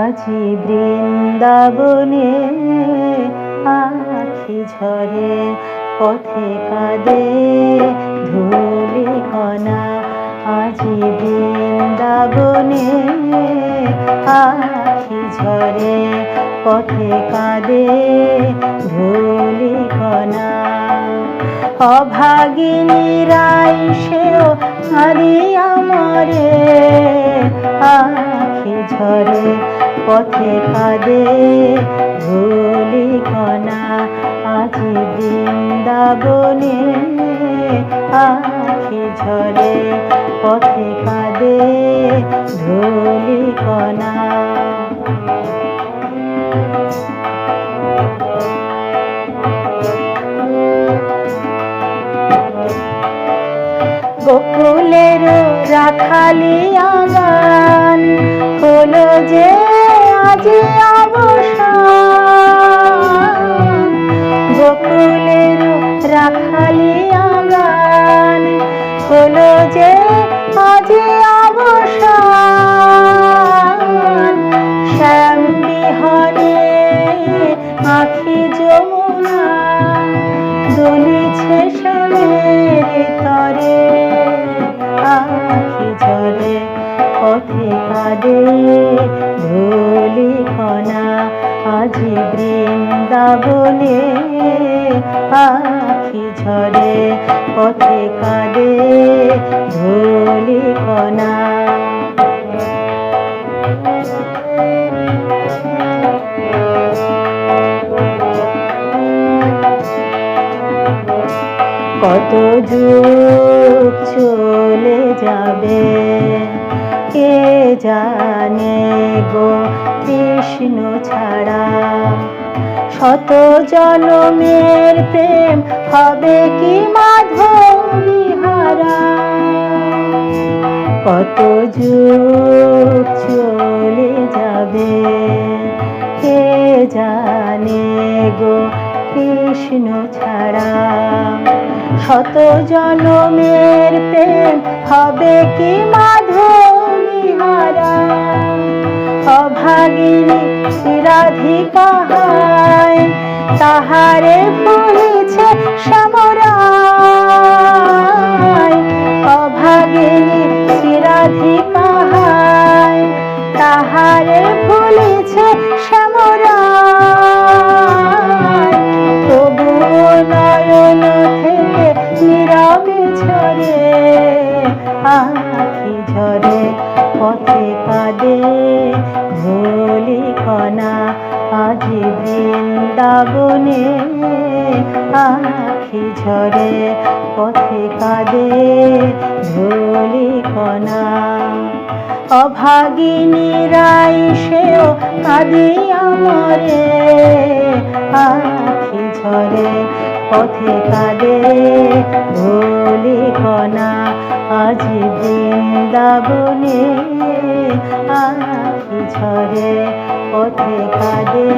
আজি বৃন্দাবনে আখি ঝরে পথে কাঁদে ধুলি কণা। আজি বৃন্দাবনে আখি ঝরে পথে কাঁদে ধুলি কণা। অভাগিনী রাই সেও হারিয়া মরে পথে কাঁদে ধুলি কণা আজি বৃন্দাবনে, আখি ঝরে পথে কাঁদে ধুলি কণা গোকুলের রাখালি আগান হলো যে আজি অবসান গোকুলের রাখালি আগান হলো যে আজি অবসান শ্যাম বিহনে আখি যমুনা দলিছে তরে। আখি ঝরে পথে কাঁদে ধুলি কণা আজি বৃন্দাবনে আখি ঝরে, পথে কাঁদে ধুলি কণা কত যুগ চলে যাবে, কে জানে গো? কৃষ্ণ ছাড়া। শত জনমের প্রেম হবে কি মাধবী হারা? কত যুগ চলে যাবে, কে জানে গো কৃষ্ণ ছাড়া? শত জনমের প্রেম হবে কি মাধবী হারা? অভাগিনী রাধিকা হায় তাহারে ফুলেছে শ্যামরায় অভাগিনী রাধিকা হায় তাহারে ফুলেছে শ্যামরায় তবু নয়ন থেকে নীরবে ঝরে, আখি ঝরে পথে বৃন্দাবনে আখি ঝরে, পথে কাঁদে ধুলি কণা। অভাগিনী রাই সেও কাঁদিয়া মরে আখি ঝরে, পথে কাঁদে ধুলি কণা। আজি বৃন্দাবনে আখি ঝরে, পথে কাঁদে